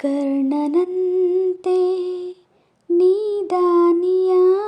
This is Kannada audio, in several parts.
ಕರ್ಣನಂತೆ ನೀದಾನಿಯಾದೆ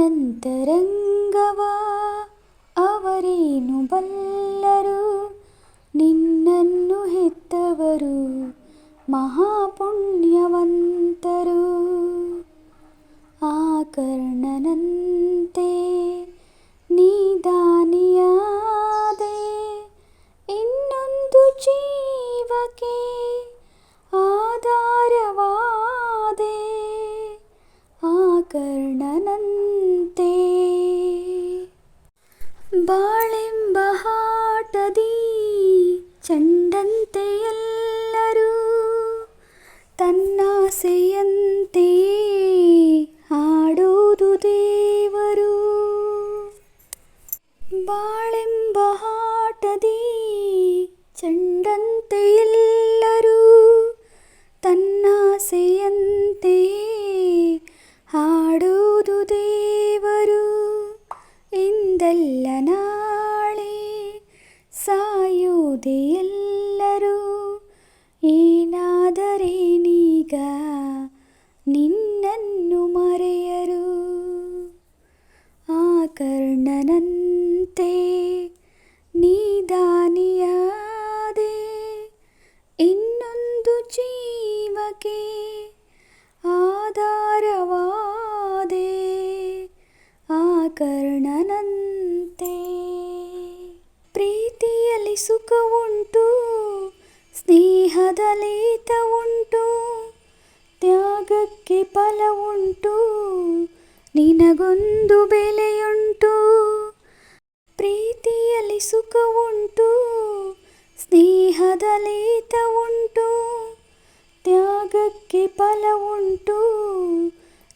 ನಿನ್ನಂತರಂಗವ ಅವರೇನು ಬಲ್ಲರು? ನಿನ್ನನ್ನು ಹೆತ್ತವರು ಮಹಾಪುಣ್ಯವಂತರು. ಆ ಕರ್ಣನಂತೆ ಸಾಯುವುದೇ ಎಲ್ಲರೂ ಏನಾದರೇನೀಗ ಪ್ರೀತಿಯಲ್ಲಿ ಸುಖ ಉಂಟು, ಸ್ನೇಹದಲ್ಲಿ ಉಂಟು, ತ್ಯಾಗಕ್ಕೆ ಫಲ ಉಂಟು, ನಿನಗೊಂದು ಬೆಲೆಯುಂಟು. ಪ್ರೀತಿಯಲ್ಲಿ ಸುಖ ಉಂಟು, ಸ್ನೇಹದಲ್ಲಿ ಉಂಟು, ತ್ಯಾಗಕ್ಕೆ ಫಲ ಉಂಟು,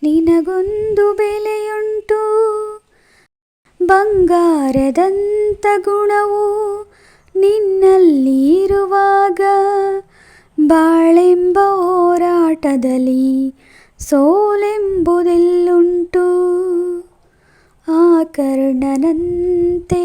ನಿನಗೊಂದು ಬೆಲೆಯುಂಟು. ಬಂಗಾರದಂತ ಗುಣವು ನಿನ್ನಲ್ಲಿ ಇರುವಾಗ ಬಾಳೆಂಬ ಹೋರಾಟದಲ್ಲಿ ಸೋಲೆಂಬುದೆಲ್ಲುಂಟು. ಆ ಕರ್ಣನಂತೆ